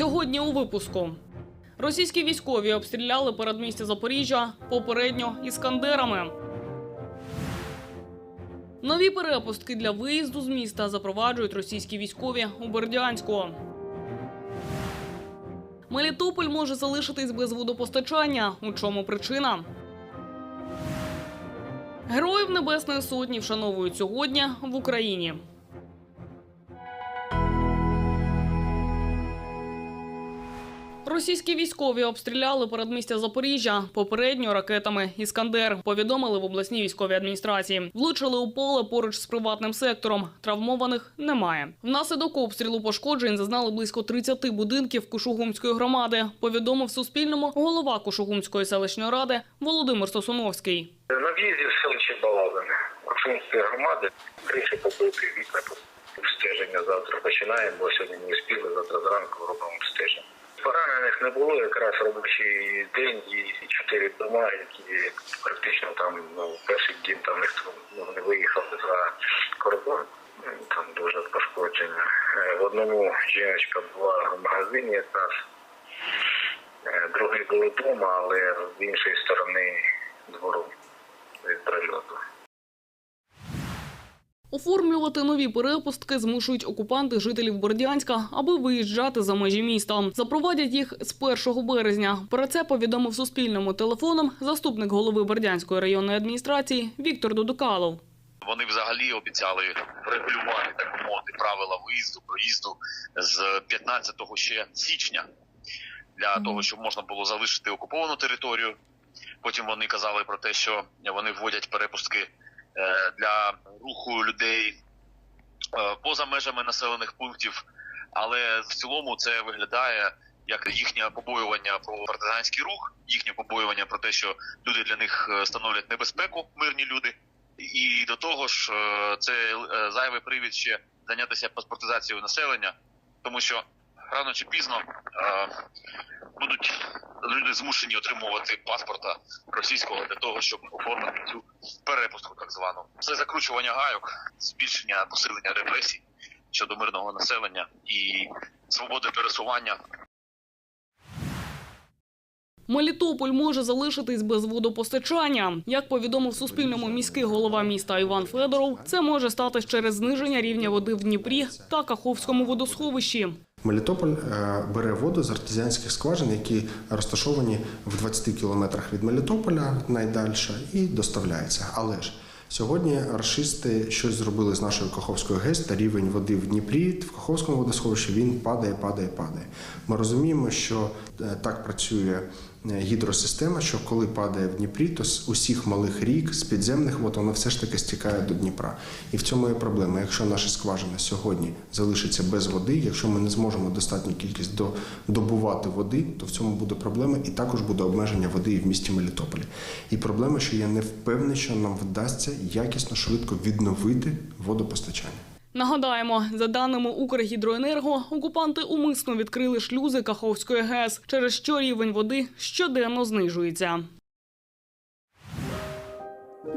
Сьогодні у випуску. Російські військові обстріляли передмістя Запоріжжя попередньо іскандерами. Нові перепустки для виїзду з міста запроваджують російські військові у Бердянську. Мелітополь може залишитись без водопостачання. У чому причина? Героїв Небесної Сотні вшановують сьогодні в Україні. Російські військові обстріляли передмістя Запоріжжя попередньо ракетами Іскандер. Повідомили в обласній військовій адміністрації. Влучили у поле поруч з приватним сектором. Травмованих немає. Внаслідок обстрілу пошкоджень зазнали близько 30 будинків Кушугумської громади. Повідомив Суспільному голова Кушугумської селищної ради Володимир Сосуновський. На в'їзді в селище Балавине, Кушумської громади, криші побиті, вікна. Обстеження завтра починаємо, бо сьогодні не успіли, завтра зранку робимо обстеження. Поранених не було, якраз робочий день і чотири дома, які практично там ну, перший дім там ніхто ну, не виїхав за кордон. Там дуже пошкодження. Е, В одному жіночка була в магазині якраз, е, другий були вдома, але з іншої сторони двору від прильоту. Оформлювати нові перепустки змушують окупанти жителів Бердянська, аби виїжджати за межі міста. Запровадять їх з 1 березня. Про це повідомив Суспільному телефоном заступник голови Бердянської районної адміністрації Віктор Дудукалов. Вони взагалі обіцяли регулювати так мовити правила виїзду, проїзду з 15 ще січня для того, щоб можна було залишити окуповану територію. Потім вони казали про те, що вони вводять перепустки для руху людей е, поза межами населених пунктів. Але в цілому це виглядає як їхнє побоювання про партизанський рух, їхнє побоювання про те, що люди для них е, становлять небезпеку, мирні люди. І до того ж, е, це е, зайвий привід ще зайнятися паспортизацією населення, тому що рано чи пізно е, будуть люди змушені отримувати паспорта російського для того, щоб оформити цю перепустку, так звану. Це закручування гайок, збільшення посилення репресій щодо мирного населення і свободи пересування Мелітополь може залишитись без водопостачання. Як повідомив Суспільному міський голова міста Іван Федоров, це може статись через зниження рівня води в Дніпрі та Каховському водосховищі. Мелітополь е, бере воду з артезіанських скважин, які розташовані в 20 кілометрах від Мелітополя найдальше, і доставляється. Але ж сьогодні рашисти щось зробили з нашою Каховською ГЕС та рівень води в Дніпрі в Каховському водосховищі він падає, падає, падає. Ми розуміємо, що е, так працює гідросистема, що коли падає в Дніпрі, то з усіх малих рік, з підземних вод, воно все ж таки стікає до Дніпра. І в цьому є проблема. Якщо наша скважина сьогодні залишиться без води, якщо ми не зможемо достатню кількість до, добувати води, то в цьому буде проблема, і також буде обмеження води і в місті Мелітополі. І проблема, що я не впевнений, що нам вдасться якісно швидко відновити водопостачання. Нагадаємо, за даними Укргідроенерго, окупанти умисно відкрили шлюзи Каховської ГЕС, через що рівень води щоденно знижується.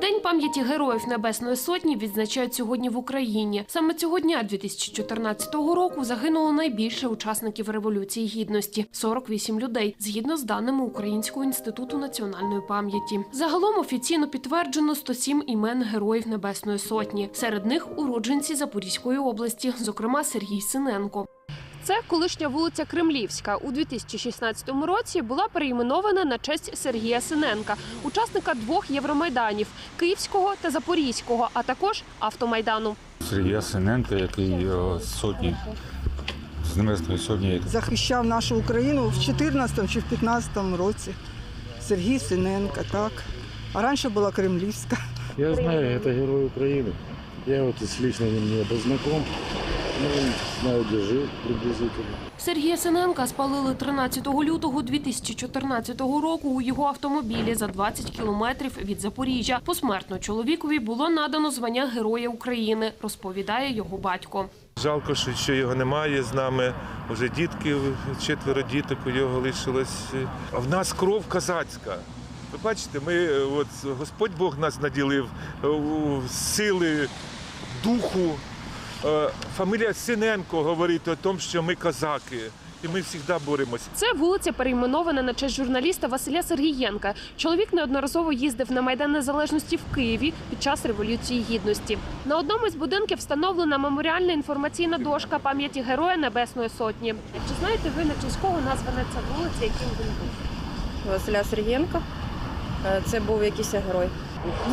День пам'яті героїв Небесної Сотні відзначають сьогодні в Україні. Саме цього дня 2014 року загинуло найбільше учасників Революції Гідності 48 людей, згідно з даними Українського інституту національної пам'яті. Загалом офіційно підтверджено 107 імен героїв Небесної Сотні. Серед них уродженці Запорізької області, зокрема Сергій Синенко. Це колишня вулиця Кремлівська. У 2016 році була перейменована на честь Сергія Синенка, учасника двох євромайданів Київського та Запорізького, а також автомайдану. Сергія Синенка, який о, з сотні з Небесної сотні захищав нашу Україну в 14 чи в 15 році. Сергій Синенко, так. А раніше була Кремлівська. Я знаю, это герой Украины. Я вот с лично не был знаком, ну, знаю, приблизительно. Сергія Синенка спалили 13 лютого 2014 року у його автомобілі за 20 кілометрів від Запоріжжя. Посмертно чоловікові було надано звання Героя України, розповідає його батько. Жалко, що що його немає з нами. Уже дітки, четверо діток у його лишилось. А в нас кров казацька. Ви бачите, ми е, от Господь Бог нас наділив е, сили духу. Е, Фамілія Синенко говорить о тому, що ми козаки. І ми завжди боремося. Це вулиця перейменована на честь журналіста Василя Сергієнка. Чоловік неодноразово їздив на майдан незалежності в Києві під час революції гідності. На одному з будинків встановлена меморіальна інформаційна дошка пам'яті Героя Небесної Сотні. Чи знаєте ви на честь кого названа ця вулиця, яким він був? Василя Сергієнка. Е, Це був якийсь герой.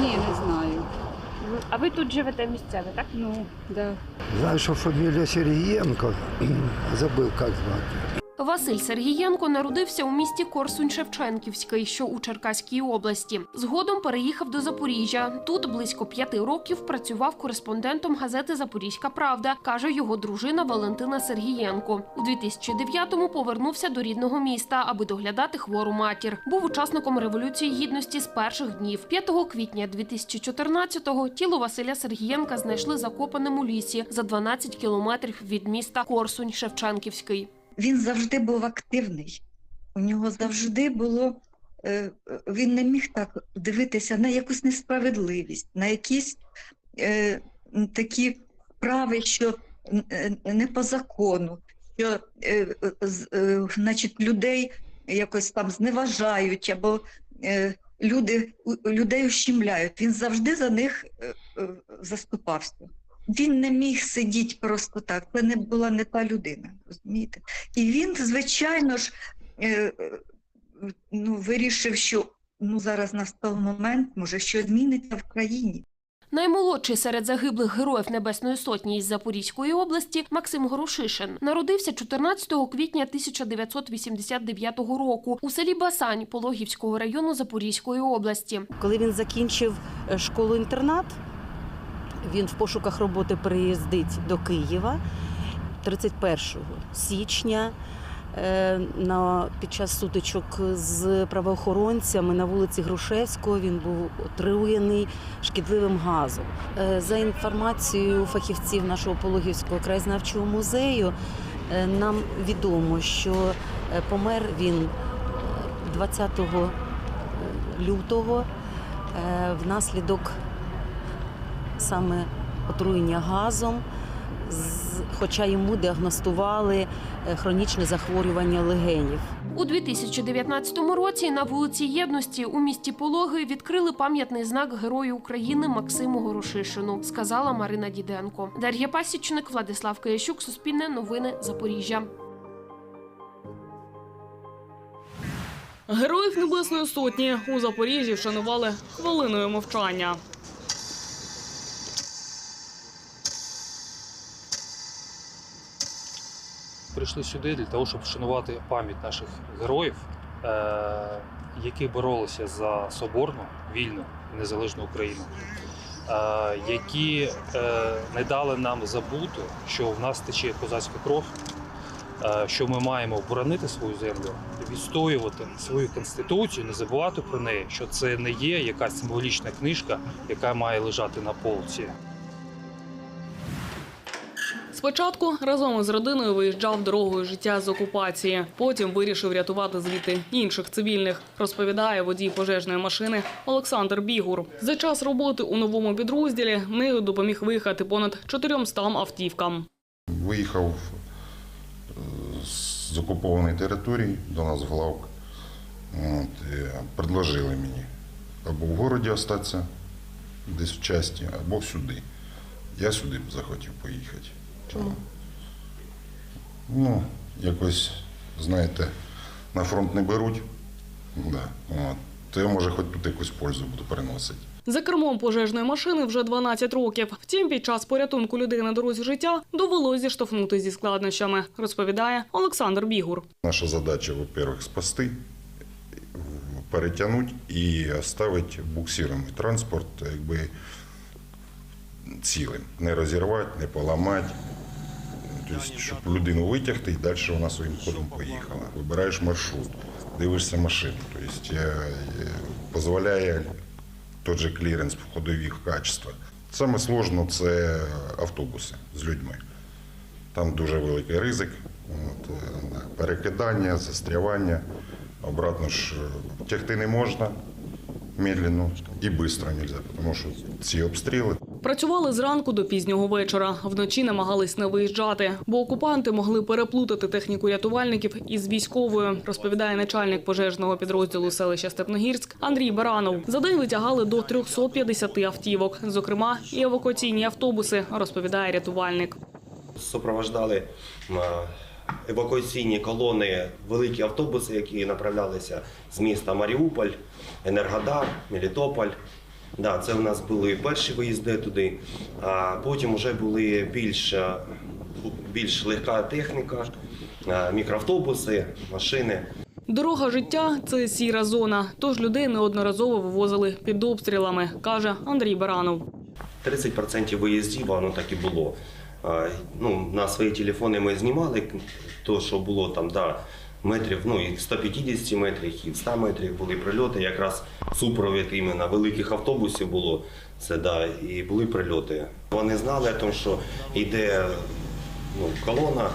Ні, не знаю. А ви тут живете місцеві, так? Ну, да. Знаю, що фамілія Сергієнко. Забив, як звати. Василь Сергієнко народився у місті Корсунь-Шевченківський, що у Черкаській області. Згодом переїхав до Запоріжжя. Тут близько п'яти років працював кореспондентом газети Запорізька Правда, каже його дружина Валентина Сергієнко. У 2009-му повернувся до рідного міста, аби доглядати хвору матір. Був учасником революції гідності з перших днів. 5 квітня 2014-го тіло Василя Сергієнка знайшли закопаним у лісі за 12 кілометрів від міста Корсунь-Шевченківський. Він завжди був активний. У нього завжди було. е, Він не міг так дивитися на якусь несправедливість, на якісь е, такі справи, що е, не по закону, що е, е, значить, людей якось там зневажають або е, люди, людей ущемляють. Він завжди за них е, заступався. Він не міг сидіти просто так. Це не була не та людина, розумієте? І він, звичайно ж, е, е, ну, вирішив, що ну, зараз настав момент, може, що зміниться в країні. Наймолодший серед загиблих героїв Небесної Сотні із Запорізької області Максим Горошишин народився 14 квітня 1989 року у селі Басань Пологівського району Запорізької області. Коли він закінчив е, школу-інтернат, він в пошуках роботи приїздить до Києва 31 січня. е, На, під час сутичок з правоохоронцями на вулиці Грушевського він був отруєний шкідливим газом. Е, За інформацією фахівців нашого Пологівського краєзнавчого музею, е, нам відомо, що помер він е, 20 лютого внаслідок саме отруєння газом, хоча йому діагностували е, хронічне захворювання легенів. У 2019 році на вулиці Єдності у місті Пологи відкрили пам'ятний знак Герою України Максиму Горошишину, сказала Марина Діденко. Дар'я Пасічник, Владислав Киящук, Суспільне новини Запоріжжя. Героїв Небесної Сотні у Запоріжжі вшанували хвилиною мовчання. Прийшли сюди для того, щоб вшанувати пам'ять наших героїв, е, які боролися за соборну, вільну, і незалежну Україну, е, які е, не дали нам забути, що в нас тече козацька кров, що ми маємо боронити свою землю, відстоювати свою конституцію, не забувати про неї, що це не є якась символічна книжка, яка має лежати на полці. Спочатку разом із родиною виїжджав дорогою життя з окупації. Потім вирішив рятувати звідти інших цивільних, розповідає водій пожежної машини Олександр Бігур. За час роботи у новому підрозділі нею допоміг виїхати понад 400 автівкам. Виїхав е, з окупованої території до нас в главк. Предложили мені або в городі остатися, десь в часті, або сюди. Я сюди захотів поїхати. Чому? Ну, якось, знаєте, на фронт не беруть. Да. От. То я, може, хоч тут якусь пользу буду переносити. За кермом пожежної машини вже 12 років. Втім, під час порятунку людей на дорозі життя довелось зіштовхнути зі складнощами, розповідає Олександр Бігур. Наша задача, во-первых, спасти, перетягнути і оставити буксирований транспорт якби, цілим. Не розірвати, не поламати. Тобто, щоб людину витягти і далі вона своїм ходом поїхала. Вибираєш маршрут, дивишся машину. Тобто, е, е, дозволяє той же кліренс ходових качества. Саме сложно це автобуси з людьми. Там дуже великий ризик, от, е, перекидання, застрявання. Обратно ж е, тягти не можна медленно і швидко не можна, тому що ці обстріли Працювали зранку до пізнього вечора. Вночі намагались не виїжджати, бо окупанти могли переплутати техніку рятувальників із військовою, розповідає начальник пожежного підрозділу селища Степногірськ Андрій Баранов. За день витягали до 350 автівок, зокрема і евакуаційні автобуси, розповідає рятувальник. супроводжали м, евакуаційні колони, великі автобуси, які направлялися з міста Маріуполь, Енергодар, Мелітополь. Да, це у нас були перші виїзди туди, а потім вже були більш, е, більш легка техніка, е, мікроавтобуси, машини. Дорога життя це сіра зона, тож людей неодноразово вивозили під обстрілами, каже Андрій Баранов. 30% виїздів воно так і було. Ну, на свої телефони ми знімали то, що було там, да, метрів, ну і 150 метрів, і 100 метрів були прильоти. Якраз супровід іменно великих автобусів було. Це да, і були прильоти. Вони знали, тому що йде ну, колона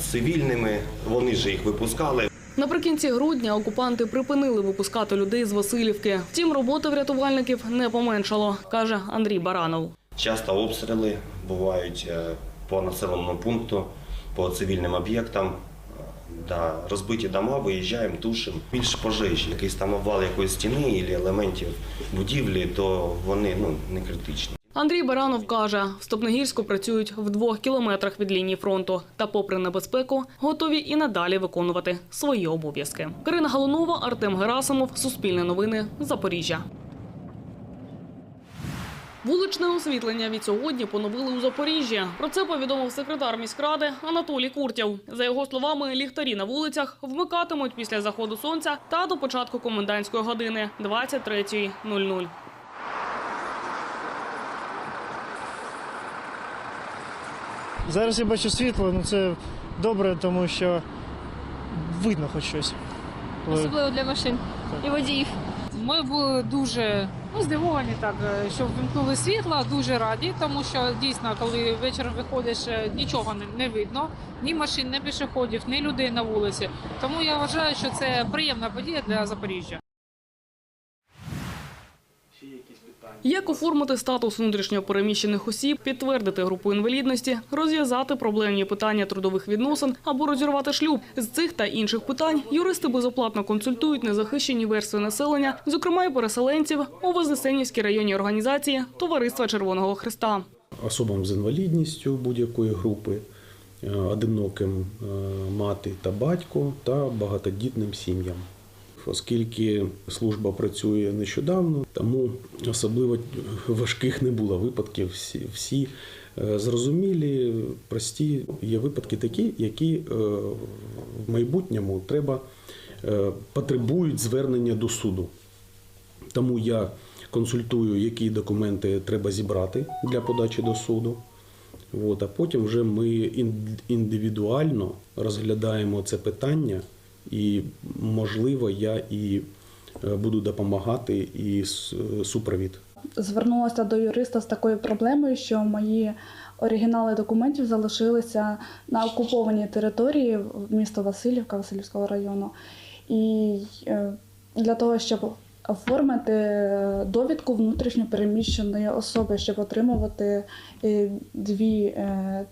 з цивільними, вони ж їх випускали. Наприкінці грудня окупанти припинили випускати людей з Васильівки. Втім, роботи врятувальників не поменшало, каже Андрій Баранов. Часто обстріли бувають е, по населеному пункту, по цивільним об'єктам. Да, розбиті дома, виїжджаємо, тушимо. Більше пожежі, якийсь там обвал якоїсь стіни або елементів будівлі, то вони ну, не критичні. Андрій Баранов каже, в Стопногірську працюють в двох кілометрах від лінії фронту та, попри небезпеку, готові і надалі виконувати свої обов'язки. Карина Галунова, Артем Герасимов, Суспільне новини, Запоріжжя. Вуличне освітлення від сьогодні поновили у Запоріжжі. Про це повідомив секретар міськради Анатолій Куртєв. За його словами, ліхтарі на вулицях вмикатимуть після заходу сонця та до початку комендантської години 23.00. Зараз я бачу світло, ну це добре, тому що видно хоч щось. Особливо для машин і водіїв. Ми були дуже ну, здивовані, так е, що вимкнули світла, дуже раді, тому що дійсно, коли вечором виходиш, е, нічого не, не видно, ні машин, ні пішоходів, ні людей на вулиці. Тому я вважаю, що це приємна подія для Запоріжжя. Як оформити статус внутрішньо переміщених осіб, підтвердити групу інвалідності, розв'язати проблемні питання трудових відносин або розірвати шлюб з цих та інших питань юристи безоплатно консультують незахищені верстви населення, зокрема і переселенців у Вознесенівській районній організації Товариства Червоного Христа. особам з інвалідністю будь-якої групи, е, одиноким е, мати та батько та багатодітним сім'ям. Оскільки служба працює нещодавно, тому особливо важких не було випадків. Всі, всі е, зрозумілі, прості. Є випадки такі, які е, в майбутньому треба е, потребують звернення до суду. Тому я консультую, які документи треба зібрати для подачі до суду. От, а потім вже ми індивідуально розглядаємо це питання, і, можливо, я і е, буду допомагати і супровід. звернулася до юриста з такою проблемою, що мої оригінали документів залишилися на окупованій території міста Васильівка Васильівського району. І е, для того, щоб оформити е, довідку внутрішньо переміщеної особи, щоб отримувати дві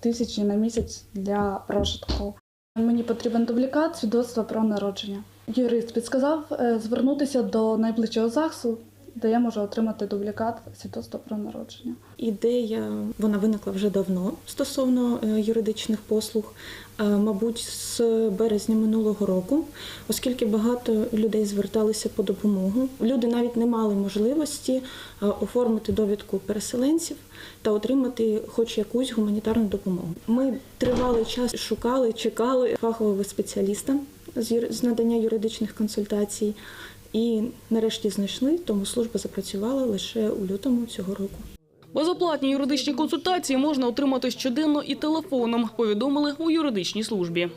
тисячі на місяць для прожитку. Мені потрібен дублікат свідоцтва про народження. Юрист підсказав е, звернутися до найближчого ЗАГСу, де я можу отримати дублікат свідоцтва про народження. Ідея вона виникла вже давно стосовно е, юридичних послуг, е, мабуть, з березня минулого року, оскільки багато людей зверталися по допомогу. Люди навіть не мали можливості е, оформити довідку переселенців та отримати хоч якусь гуманітарну допомогу. Ми тривалий час шукали, чекали фахового спеціаліста з надання юридичних консультацій. І нарешті знайшли, тому служба запрацювала лише у лютому цього року. Безоплатні юридичні консультації можна отримати щоденно і телефоном, повідомили у юридичній службі.